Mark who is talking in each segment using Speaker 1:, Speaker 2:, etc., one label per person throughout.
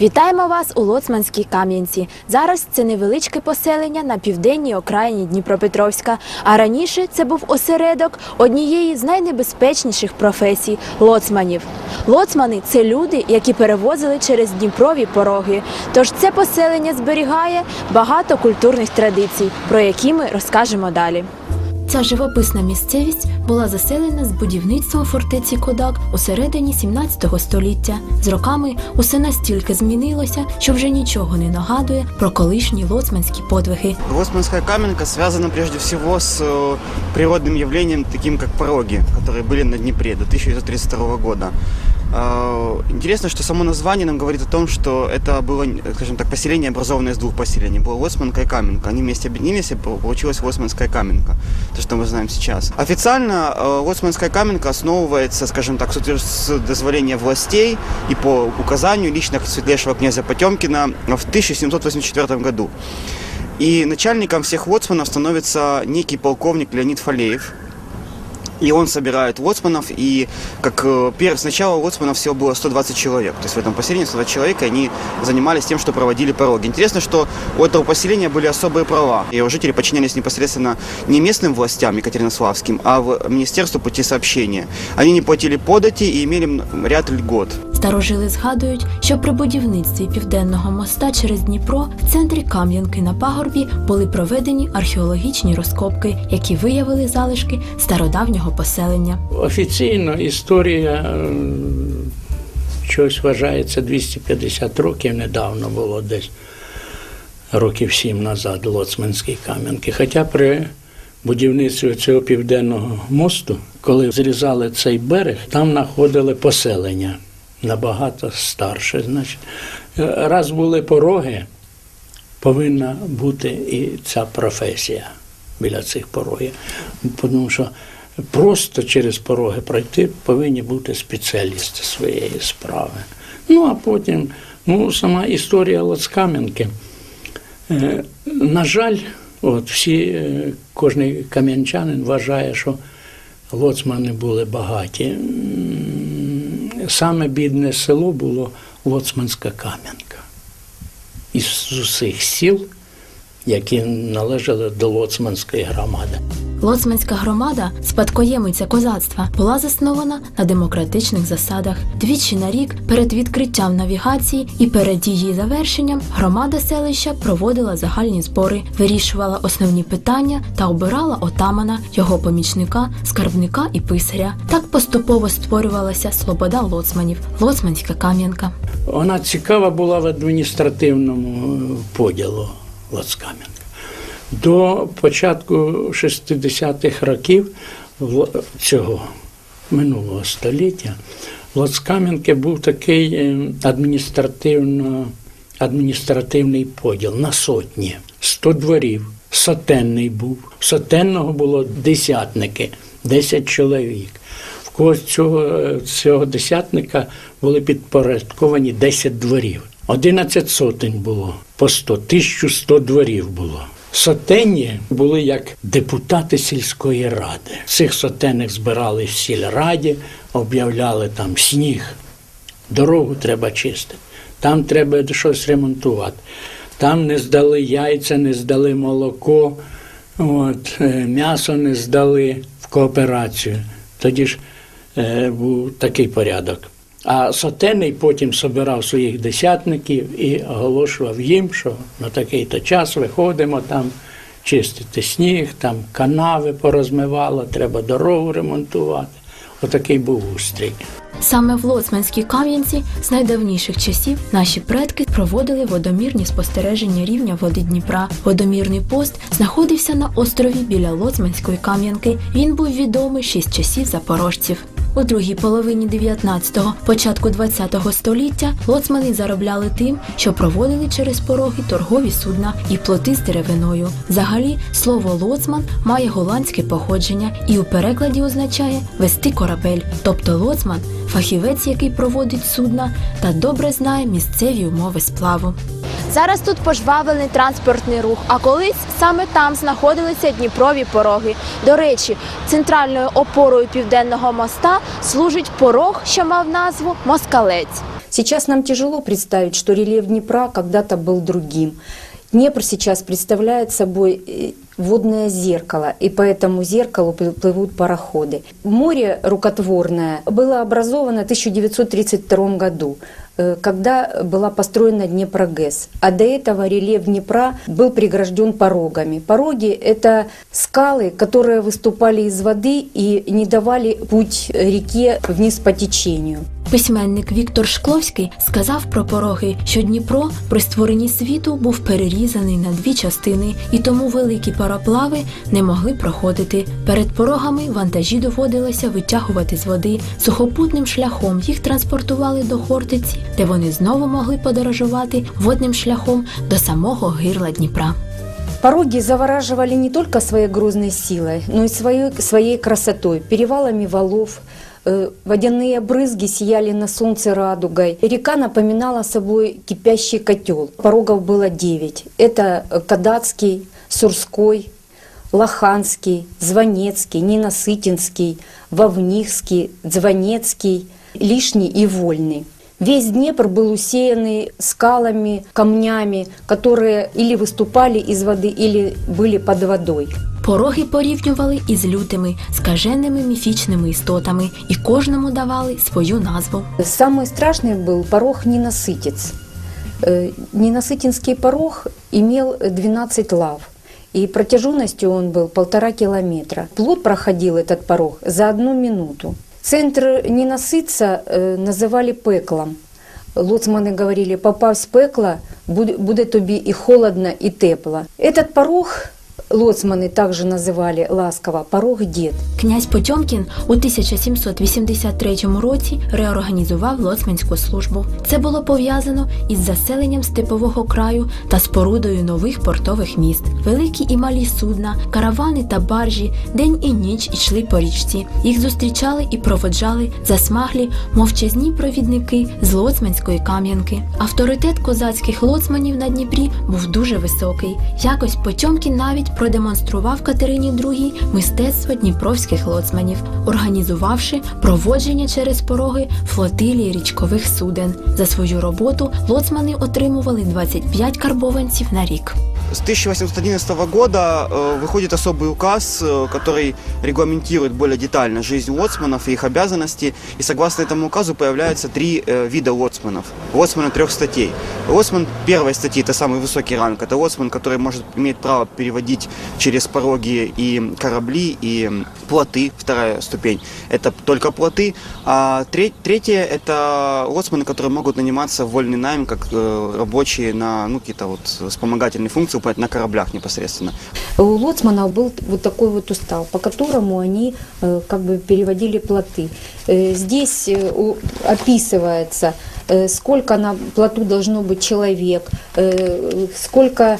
Speaker 1: Вітаємо вас у Лоцманській Кам'янці. Зараз це невеличке поселення на південній окраїні Дніпропетровська. А раніше це був осередок однієї з найнебезпечніших професій лоцманів. Лоцмани це люди, які перевозили через Дніпрові пороги. Тож це поселення зберігає багато культурних традицій, про які ми розкажемо далі. Ця живописна місцевість була заселена з будівництвом фортеці Кодак у середині 17 століття. З роками усе настільки змінилося, що вже нічого не нагадує про колишні лоцманські подвиги.
Speaker 2: Лоцманская каменка связана прежде всего с э, природным явлением, таким как пороги, которые были на Днепре до 1932 года. Э, Интересно, что само название нам говорит о том, что это было, скажем так, поселение, образованное из двух поселений. Было Лоцманка и Каменка. Они вместе объединились, и получилась Лоцманская Каменка. То, что мы знаем сейчас. Официально э, Лоцманская Каменка основывается, скажем так, с утвер- с дозволения властей и по указанию лично светлейшего князя Потемкина в 1784 году. И начальником всех лоцманов становится некий полковник Леонид Фалеев. И он собирает лоцманов, и как э, пер- сначала лоцманов всего было 120 человек. То есть в этом поселении 120 человек, и они занимались тем, что проводили пороги. Интересно, что у этого поселения были особые права. Его жители подчинялись непосредственно не местным властям Екатеринославским, а в Министерству пути сообщения. Они не платили подати и имели ряд льгот.
Speaker 1: Старожили згадують, що при будівництві південного моста через Дніпро в центрі Кам'янки на пагорбі були проведені археологічні розкопки, які виявили залишки стародавнього поселення.
Speaker 3: Офіційно історія щось вважається 250 років недавно було десь років сім назад Лоцманській Кам'янки. Хоча при будівництві цього південного мосту, коли зрізали цей берег, там знаходили поселення набагато старше. Значить, раз були пороги, повинна бути і ця професія біля цих порогів. Тому що просто через пороги пройти повинні бути спеціалісти своєї справи. Ну а потім, ну, сама історія Лоцкам'янки. Е, На жаль, от всі, е, кожний кам'янчанин вважає, що лоцмани були багаті. Саме бідне село було Лоцманська Кам'янка. Із усіх сіл, які належали до Лоцманської громади.
Speaker 1: Лоцманська громада, спадкоємиця козацтва, була заснована на демократичних засадах. Двічі на рік перед відкриттям навігації і перед її завершенням громада селища проводила загальні збори, вирішувала основні питання та обирала отамана, його помічника, скарбника і писаря. Так поступово створювалася слобода лоцманів, лоцманська кам'янка.
Speaker 3: Вона цікава була в адміністративному е, поділу Лоцкам'янка. До початку 60-х років цього минулого століття Лоцкам'янки був такий е, адміністративно, адміністративний поділ на сотні, 100 дворів. Сотенний був. Сотенного було десятники, 10 чоловік. В когось цього, цього десятника були підпорядковані 10 дворів. 11 сотень було по 100, 1100 дворів було. Сотенні були як депутати сільської ради. Цих сотенних збирали в сільраді, об'являли там сніг, дорогу треба чистити, там треба щось ремонтувати. Там не здали яйця, не здали молоко, от, е, м'ясо не здали в кооперацію. Тоді ж е, був такий порядок. А сотенний потім собирав своїх десятників і оголошував їм, що на такий-то час виходимо там чистити сніг, там канави порозмивало, треба дорогу ремонтувати. Отакий був устрій.
Speaker 1: Саме в Лоцманській Кам'янці з найдавніших часів наші предки проводили водомірні спостереження рівня води Дніпра. Водомірний пост знаходився на острові біля Лоцманської Кам'янки. Він був відомий з часів запорожців. У другій половині 19-го, початку 20-го століття лоцмани заробляли тим, що проводили через пороги торгові судна і плоти з деревиною. Взагалі, слово лоцман має голландське походження і у перекладі означає вести корабель, тобто лоцман фахівець, який проводить судна та добре знає місцеві умови сплаву. Зараз тут пожвавлений транспортний рух, а колись саме там знаходилися Дніпрові пороги. До речі, центральною опорою південного моста служить порог, що мав назву Москалець.
Speaker 4: Сейчас нам тяжело представить, что рельеф Днепра когда-то был другим. Днепр сейчас представляет собой э, водное зеркало, и по этому зеркалу пл- плывут пароходы. Море рукотворное было образовано в 1932 году, э, когда была построена Днепрогэс. А до этого рельеф Днепра был прегражден порогами. Пороги – это скалы, которые выступали из воды и не давали путь реке вниз по течению.
Speaker 1: Письменник Віктор Шкловський сказав про пороги, що Дніпро при створенні світу був перерізаний на дві частини, і тому великі пароплави не могли проходити. Перед порогами вантажі доводилося витягувати з води. Сухопутним шляхом їх транспортували до Хортиці, де вони знову могли подорожувати водним шляхом до самого гирла Дніпра.
Speaker 4: Пороги завораживали не только своей грозной силой, но и своей, своей красотой, перевалами валов, э, водяные брызги сияли на солнце радугой. Река напоминала собой кипящий котел. Порогов было девять. Это Кадацкий, Сурской, Лоханский, Звонецкий, Ненасытинский, Вовнихский, Звонецкий, Лишний и Вольный. Весь Днепр был усеянный скалами, камнями, которые или выступали из воды, или были под водой.
Speaker 1: Пороги порівнювали із лютими, скаженими міфічними істотами, і кожному давали свою назву.
Speaker 4: Самый страшный был порог Ненасытец. Э, Ненасытинский порог имел 12 лав. И протяженностью он был полтора километра. Плод проходил этот порог за одну минуту. Центр ненасытца э, называли пеклом. Лоцманы говорили, попав з пекла, буде, буде тобі і холодно, і тепло. Этот порог лоцманы также называли ласково порог дед.
Speaker 1: Князь Потьомкін у 1783 році реорганізував лоцманську службу. Це було пов'язано із заселенням степового краю та спорудою нових портових міст. Великі і малі судна, каравани та баржі день і ніч йшли по річці. Їх зустрічали і проводжали засмаглі мовчазні провідники з лоцманської кам'янки. Авторитет козацьких лоцманів на Дніпрі був дуже високий. Якось Потьомкін навіть продемонстрував Катерині II мистецтво дніпровських лоцманів, організувавши проводження через пороги флотилії річкових суден. За свою роботу лоцмани отримували 25 карбованців на рік.
Speaker 2: С 1811 года э, выходит особый указ, э, который регламентирует более детально жизнь лоцманов и их обязанности. И согласно этому указу появляются три э, вида лоцманов. Лоцманы трех статей. Лоцман первой статьи, это самый высокий ранг, это лоцман, который может иметь право переводить через пороги и корабли, и плоты, вторая ступень, это только плоты. А тре- третье, это лоцманы, которые могут наниматься в вольный найм, как рабочие на ну, какие-то вот вспомогательные функции выполнять на кораблях непосредственно.
Speaker 4: У лоцманов был вот такой вот устав, по которому они э, как бы переводили плоты. Э, Здесь э, описывается, сколько на плоту должно быть человек, сколько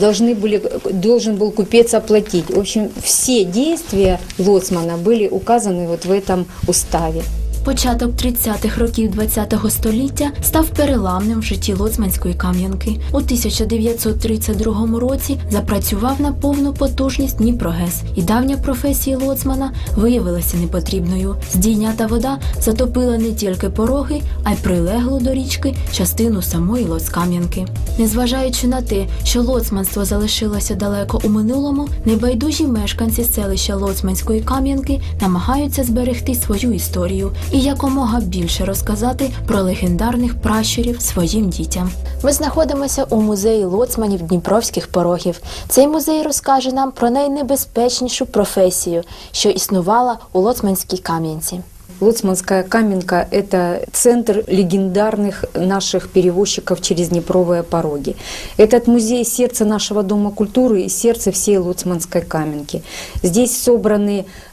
Speaker 4: должны были, должен был купец оплатить. В общем, все действия лоцмана были указаны вот в этом уставе.
Speaker 1: Початок 30-х років ХХ століття став переламним в житті лоцманської кам'янки. У 1932 році запрацював на повну потужність Дніпрогес, і давня професія лоцмана виявилася непотрібною. Здійнята вода затопила не тільки пороги, а й прилеглу до річки частину самої Лоцкам'янки. Незважаючи на те, що лоцманство залишилося далеко у минулому, небайдужі мешканці селища Лоцманської Кам'янки намагаються зберегти свою історію і якомога більше розказати про легендарних пращурів своїм дітям. Ми знаходимося у музеї лоцманів Дніпровських порогів. Цей музей розкаже нам про найнебезпечнішу професію, що існувала у Лоцманській Кам'янці.
Speaker 4: Лоцманская каменка – это центр легендарных наших перевозчиков через Днепровые пороги. Этот музей – сердце нашего Дома культуры и сердце всей Лоцманской каменки. Здесь собраны э,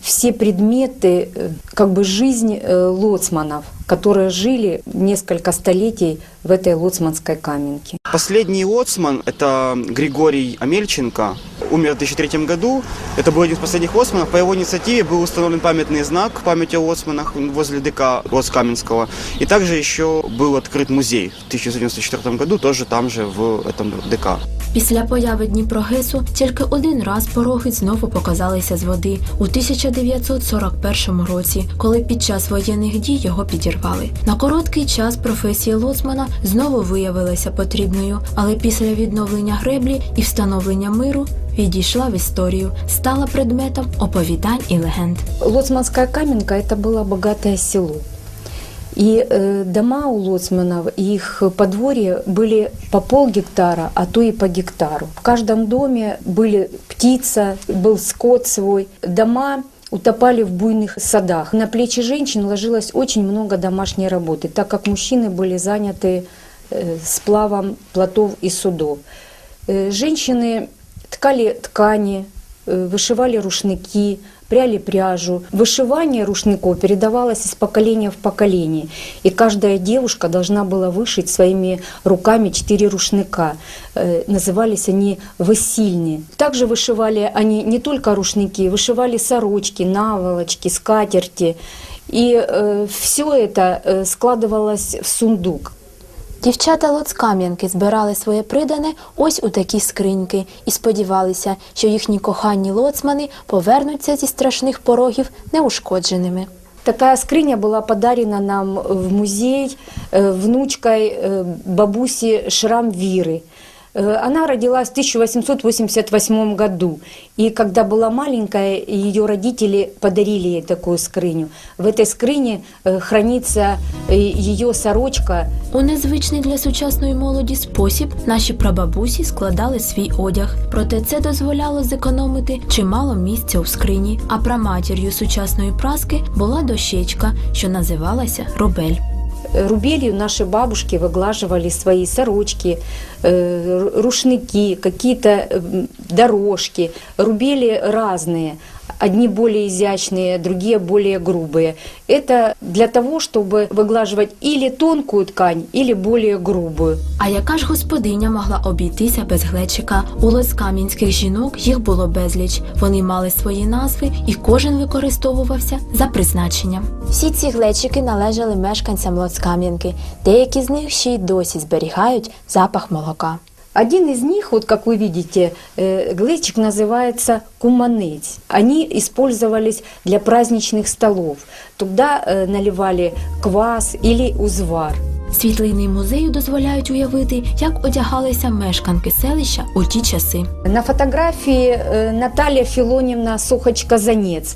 Speaker 4: все предметы, э, как бы жизнь э, лоцманов, которые жили несколько столетий в этой Лоцманской каменке.
Speaker 2: Последний лоцман, это Григорий Амельченко, умер в 2003 году. Это был один из последних лоцманов. По его инициативе был установлен памятный знак в памяти о лоцманах возле ДК Лоцкаменского. И также еще был открыт музей в 1994 году, тоже там же в этом ДК.
Speaker 1: Після появи Дніпрогесу тільки один раз пороги знову показалися з води у 1941 році, коли під час воєнних дій його підірвали. На короткий час професія лоцмана знову виявилася потрібною, але після відновлення греблі і встановлення миру відійшла в історію, стала предметом оповідань і легенд.
Speaker 4: Лоцманская каменка это было богатое село. И э, дома у лоцманов, их подворья были по пол гектара, а то и по гектару. В каждом доме были птица, был скот свой. Дома утопали в буйных садах. На плечи женщин ложилось очень много домашней работы, так как мужчины были заняты э, сплавом плотов и судов. Э, Женщины ткали ткани, э, вышивали рушники, пряли пряжу. Вышивание рушников передавалось из поколения в поколение. И каждая девушка должна была вышить своими руками четыре рушника. Э, Назывались они «высильни». Также вышивали они не только рушники, вышивали сорочки, наволочки, скатерти. И все это э, складывалось в сундук.
Speaker 1: Дівчата Лоцкам'янки збирали своє придане ось у такі скриньки і сподівалися, що їхні кохані лоцмани повернуться зі страшних порогів неушкодженими.
Speaker 4: Такая скрыня была подарена нам в музей э, внучкой э, бабуси Шрам Виры. Э, Она родилась в 1888 году. И когда была маленькая, ее родители подарили ей такую скрыню. В этой скрыне э, хранится э, ее сорочка
Speaker 1: У незвичний для сучасної молоді спосіб наші прабабусі складали свій одяг, проте це дозволяло зекономити чимало місця у скрині. А праматір'ю сучасної праски була дощечка, що називалася рубель.
Speaker 4: Рубелью наши бабушки выглаживали свои сорочки, э, ру- рушники, какие-то м, дорожки. Рубели разные. Одни более изящные, другие более грубые. Это для того, чтобы выглаживать или тонкую ткань, или более грубую.
Speaker 1: А яка ж господиня могла обійтися без глечика? У лоцкам'янських жінок їх було безліч. Вони мали свої назви, і кожен використовувався за призначенням. Всі ці глечики належали мешканцям Лоцкам'янки. Деякі з них ще й досі зберігають запах молока.
Speaker 4: Один из них, вот как вы видите, э, глечик называется куманец. Они использовались для праздничных столов. Туда э, наливали квас или узвар.
Speaker 1: Світлини музею дозволяють уявити, як одягалися мешканки селища у ті часи.
Speaker 4: На фотографии э, Наталья Филоневна Сохач-Казанец.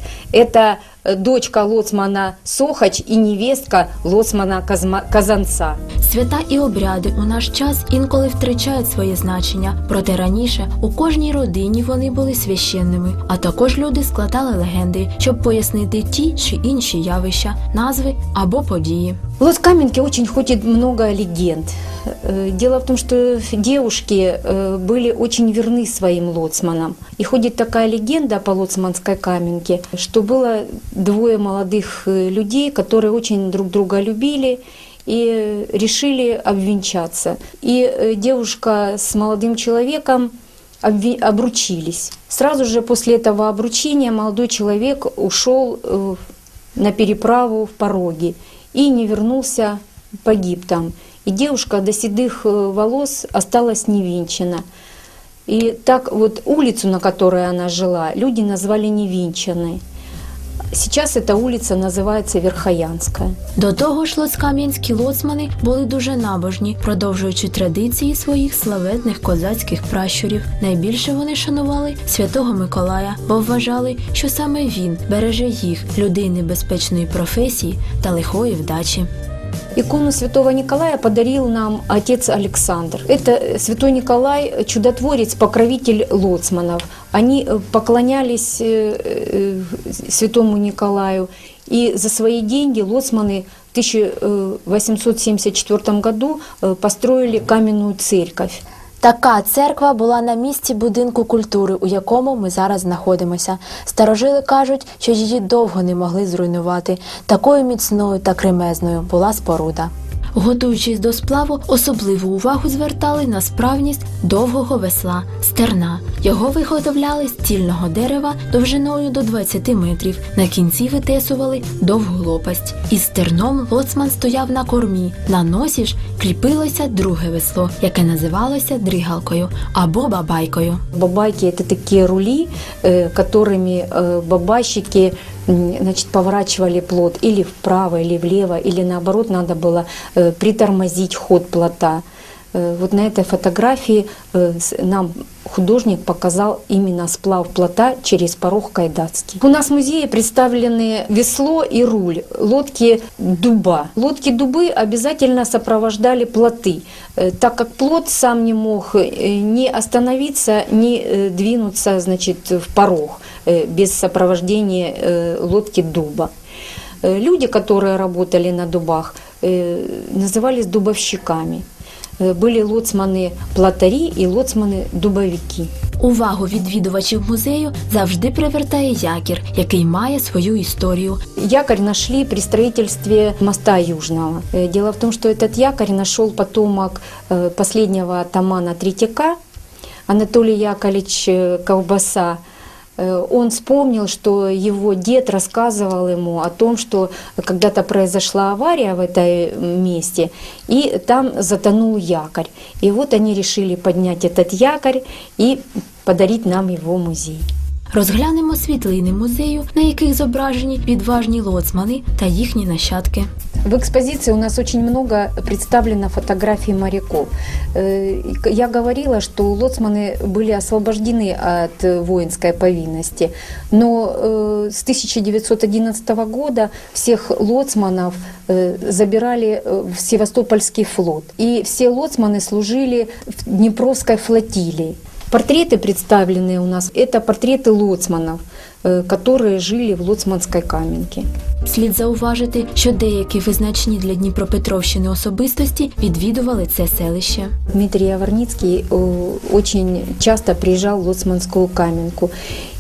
Speaker 4: Это э, дочка лоцмана Сохач и невестка лоцмана Казма- Казанца.
Speaker 1: Свята і обряди у наш час інколи втрачають своє значення, проте раніше у кожній родині вони були священними, а також люди складали легенди, щоб пояснити ті чи інші явища, назви або події.
Speaker 4: В Лоскаменке очень ходит много легенд. Э, Дело в том, что девушки э, были очень верны своим лоцманам. И ходит такая легенда по лоцманской каменке, что было двое молодых э, людей, которые очень друг друга любили и решили обвенчаться. И э, девушка с молодым человеком обручились. Сразу же после этого обручения молодой человек ушел э, на переправу в Пороги и не вернулся, погиб там. И девушка до седых волос осталась невинчена. И так вот улицу, на которой она жила, люди назвали невинченной. Сейчас эта улица называется Верхоянская.
Speaker 1: До того ж, лоцкам'янські лоцмани були дуже набожні, продовжуючи традиції своїх славетних козацьких пращурів. Найбільше вони шанували святого Миколая, бо вважали, що саме він береже їх людини безпечної професії та лихої вдачі.
Speaker 4: Икону святого Николая подарил нам отец Александр. Это э, святой Николай, чудотворец, покровитель лоцманов. Они э, поклонялись э, э, святому Николаю. И за свои деньги лоцманы в 1874 году э, построили каменную церковь.
Speaker 1: Така церква була на місці будинку культури, у якому ми зараз знаходимося. Старожили кажуть, що її довго не могли зруйнувати. Такою міцною та кремезною була споруда. Готуючись до сплаву, особливу увагу звертали на справність довгого весла стерна. Його виготовляли з цільного дерева довжиною до 20 метрів. На кінці витесували довгу лопасть. Із стерном лоцман стояв на кормі. На носі ж кріпилося друге весло, яке називалося дригалкою або бабайкою.
Speaker 4: Бабайки – это такие рули, э, которыми э, бабайщики м, значит, поворачивали плот или вправо, или влево, или наоборот надо было э, притормозить ход плота. Э, Вот на этой фотографии э, нам художник показал именно сплав плота через порог Кайдацкий. У нас в музее представлены весло и руль лодки дуба. Лодки дубы обязательно сопровождали плоты, э, так как плот сам не мог не остановиться, э, двинуться значит, в порог без сопровождения лодки дуба. Люди, которые работали на дубах, назывались дубовщиками. Э, Были лоцманы-плотари и лоцманы-дубовики.
Speaker 1: Увагу відвідувачів музею завжди привертає якір, який має свою історію.
Speaker 4: Якорь нашли при строительстве моста Южного. Э, Дело в том, что этот якорь нашел потомок э, последнего атамана Третьяка, Анатолий Яковлевич э, Ковбаса. Э, Он вспомнил, что его дед рассказывал ему о том, что когда-то произошла авария в этом месте, и там затонул якорь. И вот они решили поднять этот якорь и подарить нам его в музей.
Speaker 1: Розглянемо світлини музею, на яких зображені відважні лоцмани та їхні нащадки.
Speaker 4: В экспозиции у нас очень много представлено фотографий моряков. Э, и к- Я говорила, что лоцманы были освобождены от э, воинской повинности, но э, с 1911 года всех лоцманов э, забирали э, в Севастопольский флот. И все лоцманы служили в Днепровской флотилии. Портреты представленные у нас – это портреты лоцманов, э, которые жили в Лоцманской каменке.
Speaker 1: Слід зауважити, що деякі визначні для Дніпропетровщини особистості відвідували це селище.
Speaker 4: Дмитрий Яворницкий э, очень часто приезжал в Лоцманскую каменку.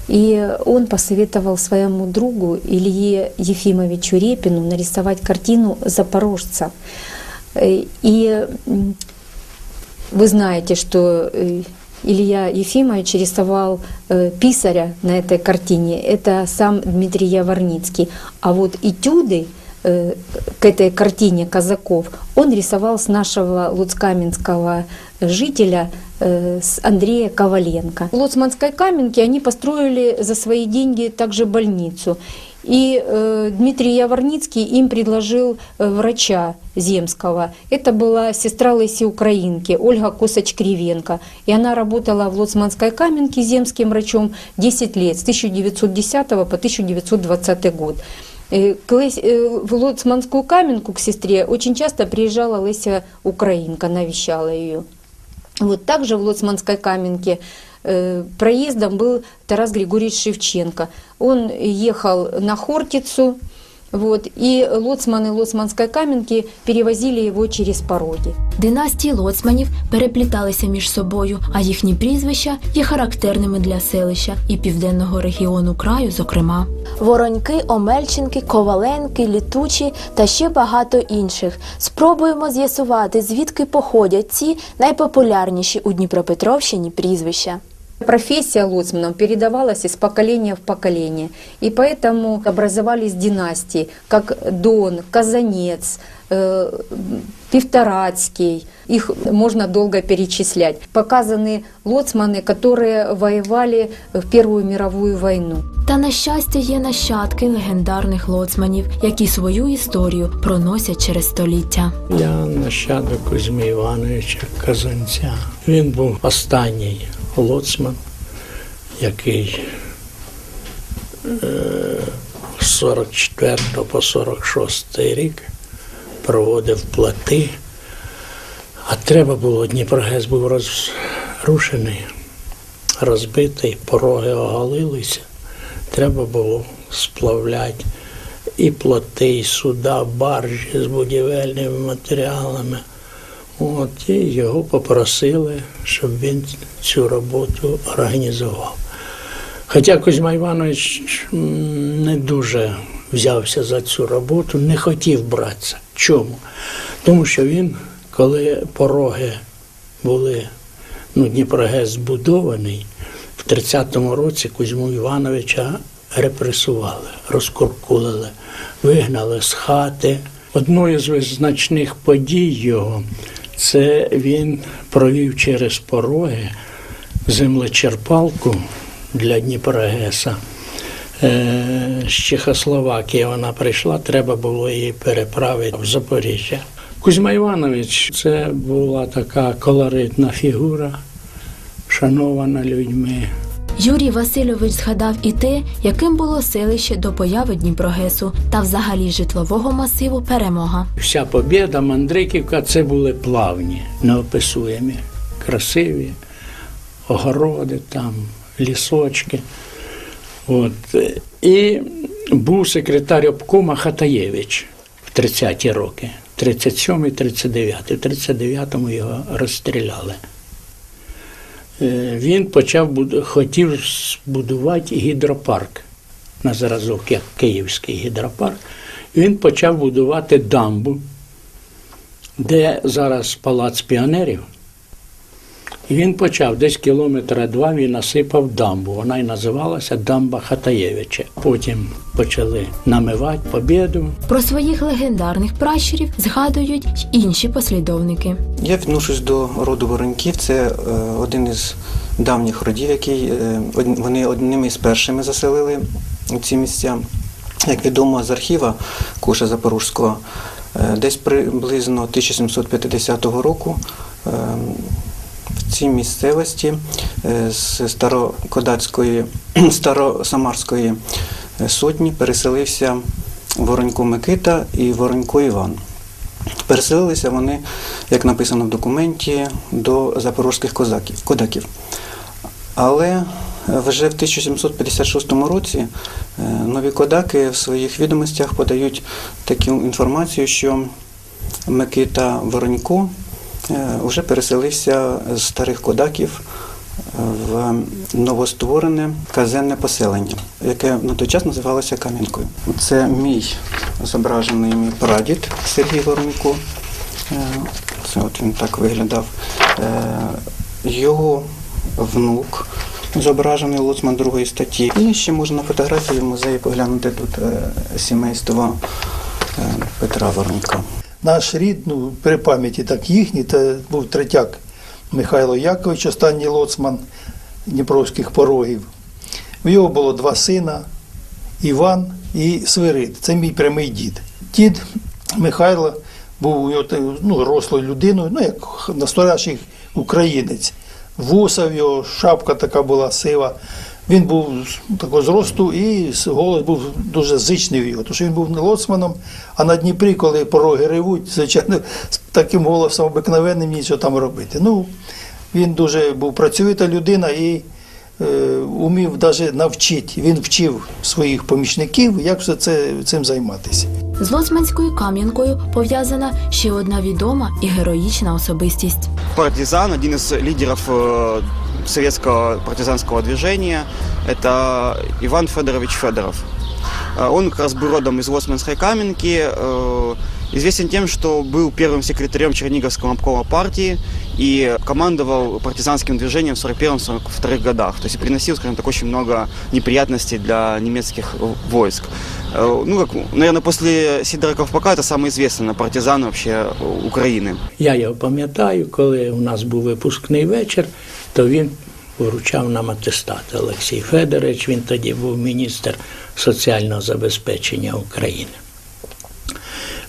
Speaker 4: И он посоветовал своему другу Илье Ефимовичу Репину нарисовать картину «Запорожца». Э, И м, вы знаете, что э, Илья Ефимович рисовал э, писаря на этой картине. Это сам Дмитрий Яворницкий. А вот этюды э, к этой картине казаков он рисовал с нашего луцкаменского жителя э, с Андрея Коваленко. В Лоцманской каменке они построили за свои деньги также больницу. И э, Дмитрий Яворницкий им предложил э, врача земского. Это была сестра Леси Украинки, Ольга Косач-Кривенко. И она работала в Лоцманской каменке земским врачом 10 лет, с 1910 по 1920 год. Э, к Лесь- э, В Лоцманскую каменку к сестре очень часто приезжала Леся Украинка, навещала ее. Вот также в Лоцманской каменке э, проездом был Тарас Григорьевич Шевченко. Он ехал на Хортицу, вот, и лоцманы Лоцманской каменки перевозили его через пороги.
Speaker 1: Династії лоцманів перепліталися між собою, а їхні прізвища є характерними для селища і південного регіону краю, зокрема. Вороньки, Омельченки, Коваленки, Літучі та ще багато інших. Спробуємо з'ясувати, звідки походять ці найпопулярніші у Дніпропетровщині прізвища.
Speaker 4: Профессия лоцманов передавалась из поколения в поколение, и поэтому образовались династии, как Дон, Казанец, э, Певторацкий. Их можно долго перечислять. Показаны лоцманы, которые воевали в Первую мировую войну.
Speaker 1: Та на щастя є нащадки легендарних лоцманів, які свою історію проносять через століття.
Speaker 3: Я нащадок Кузьми Івановича Казанця. Він був останній лоцман, який е, з 44 по 46 рік проводив плати. А треба було, Дніпрогес був розрушений, розбитий, пороги оголилися. Треба було сплавляти і плоти, і суда, баржі з будівельними матеріалами. От, і його попросили, щоб він цю роботу організував. Хоча Кузьма Іванович не дуже взявся за цю роботу, не хотів братися. Чому? Тому що він, коли пороги були, ну, Дніпрогес збудований, в 30-му році Кузьму Івановича репресували, розкуркулили, вигнали з хати. Одною з визначних подій його це він провів через пороги землечерпалку для Дніпрогеса. Е, З Чехословакії вона прийшла, треба було її переправити в Запоріжжя. Кузьма Іванович це була така колоритна фігура, шанована людьми.
Speaker 1: Юрій Васильович згадав і те, яким було селище до появи Дніпрогесу та взагалі житлового масиву Перемога.
Speaker 3: Вся побєда, Мандриківка це були плавні, неописуємі, красиві, огороди там, лісочки. От. І був секретар обкома Хатаєвич в 30-ті роки, 37-й, 39-й. В 39-му його розстріляли. Е, Він почав хотів збудувати гідропарк на зразок, як Київський гідропарк. Він почав будувати дамбу, де зараз палац піонерів. І він почав десь кілометра два він насипав дамбу. Вона й називалася Дамба Хатаєвича. Потім почали намивати побєду.
Speaker 1: Про своїх легендарних пращурів згадують й інші послідовники.
Speaker 5: Я відношусь до роду Вороньків. Це е, один із давніх родів, який е, вони одними з першими заселили ці місця. Як відомо з архіва Коша Запорожського, е, десь приблизно 1750 року е, цій місцевості е, з старокодацької, старосамарської е, сотні переселився Воронько Микита і Воронько Іван. Переселилися вони, як написано в документі, до запорозьких козаків, кодаків. Але е, вже в 1756 році нові кодаки в своїх відомостях подають таку інформацію, що Микита Воронько вже переселився з старих кодаків е, в новостворене казенне поселення, яке на той час називалося Кам'янкою. Це мій зображений мій прадід Сергій Воронько. Е, Це от він так виглядав. Е, Його внук зображений лоцман другої статті. І ще можна на фотографії в музеї поглянути тут е, сімейство е, Петра Воронька.
Speaker 6: Наш рід, ну, при пам'яті так їхній, це був третяк Михайло Якович, останній лоцман Дніпровських порогів. У його було два сина Іван і Свирид. Це мій прямий дід. Дід Михайло був ну, рослою людиною, ну як настоящий українець. Вуса в його, шапка така була сива. Він був такого зросту і голос був дуже зичний в його, тому що він був не лоцманом, а на Дніпрі, коли пороги ревуть, звичайно, з таким голосом обикновенним нічого там робити. Ну, він дуже був працьовита людина і е, умів навіть навчити. Він вчив своїх помічників, як все це цим займатися.
Speaker 1: З Лоцманською кам'янкою пов'язана ще одна відома і героїчна особистість.
Speaker 2: партизан, один из лидеров э, советского партизанского движения, это Иван Федорович Федоров. Э, Он как раз был родом из Лосманской Каменки, э, известен тем, что был первым секретарем Черниговского обкома партии и командовал партизанским движением в 41-42 годах. То есть приносил, скажем так, очень много неприятностей для немецких э, войск. Э, Ну, как, наверное, после Сидора Ковпака это самый известный партизан вообще э, Украины.
Speaker 3: Я його пам'ятаю, коли у нас був випускний вечір, то він вручав нам атестат Олексій Федорович, він тоді був міністр соціального забезпечення України.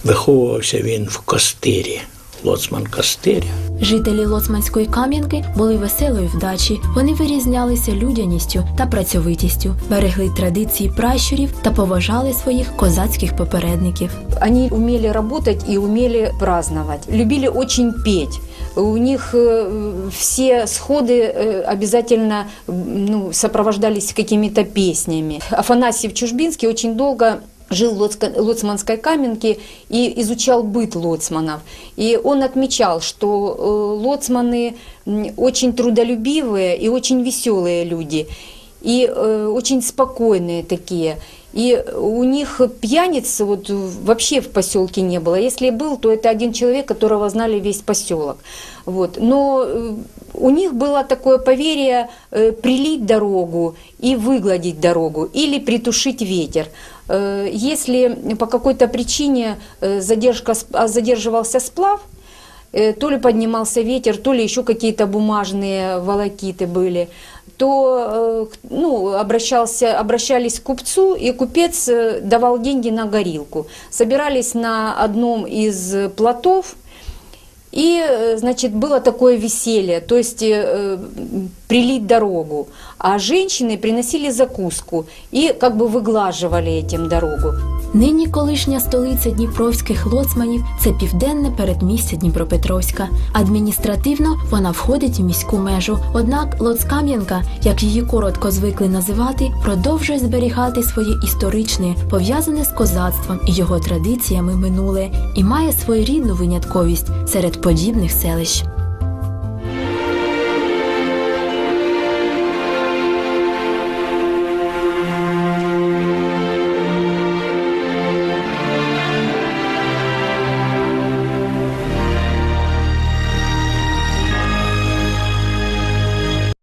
Speaker 3: Виховувався він в Костирі, лоцман Костиря.
Speaker 1: Жителі Лоцманської кам'янки були веселої вдачі. Вони вирізнялися людяністю та працьовитістю, берегли традиції пращурів та поважали своїх козацьких попередників.
Speaker 4: Они умели работать и умели праздновать. Любили очень петь. У них э, все сходы э, обязательно м, ну, сопровождались какими-то песнями. Афанасьев Чужбинский очень долго жил в Лоцка- Лоцманской каменке и изучал быт лоцманов. И он отмечал, что э, лоцманы м, очень трудолюбивые и очень веселые люди. И э, очень спокойные такие. И у них пьяниц вот вообще в поселке не было. Если был, то это один человек, которого знали весь поселок. Вот. Но э, у них было такое поверье э, прилить дорогу и выгладить дорогу или притушить ветер. Э, Если по какой-то причине задержка, а, задерживался сплав, то ли поднимался ветер, то ли еще какие-то бумажные волокиты были, то э, к- ну, обращался, обращались к купцу, и купец э, давал деньги на горилку. Собирались на одном из плотов, и, э, значит, было такое веселье, то есть э, м, прилить дорогу. А женщины приносили закуску и как бы выглаживали этим дорогу.
Speaker 1: Нині колишня столиця дніпровських лоцманів це південне передмістя Дніпропетровська. Адміністративно вона входить в міську межу. Однак Лоцкам'янка, як її коротко звикли називати, продовжує зберігати своє історичне, пов'язане з козацтвом і його традиціями минуле, і має своєрідну винятковість серед подібних селищ.